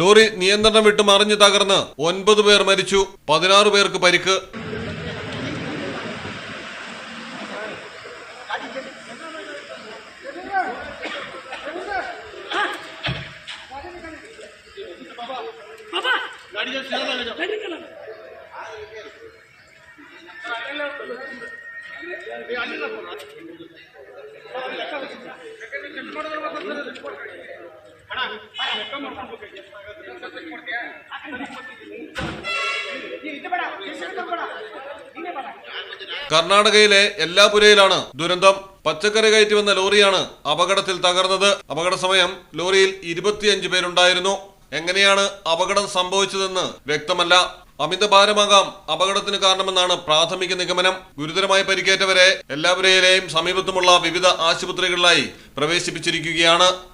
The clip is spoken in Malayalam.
ലോറി നിയന്ത്രണം വിട്ട് മറിഞ്ഞു തകർന്ന് ഒൻപത് പേർ മരിച്ചു. പതിനാറ് പേർക്ക് പരിക്ക്. കർണാടകയിലെ എല്ലാപുരയിലാണ് ദുരന്തം. പച്ചക്കറി കയറ്റി വന്ന ലോറിയാണ് അപകടത്തിൽ തകർന്നത്. അപകട സമയം ലോറിയിൽ ഇരുപത്തിയഞ്ച് പേരുണ്ടായിരുന്നു. എങ്ങനെയാണ് അപകടം സംഭവിച്ചതെന്ന് വ്യക്തമല്ല. അമിത ഭാരമാകാം അപകടത്തിന് കാരണമെന്നാണ് പ്രാഥമിക നിഗമനം. ഗുരുതരമായി പരിക്കേറ്റവരെ എല്ലാവരെയും സമീപത്തുമുള്ള വിവിധ ആശുപത്രികളിലായി പ്രവേശിപ്പിച്ചിരിക്കുകയാണ്.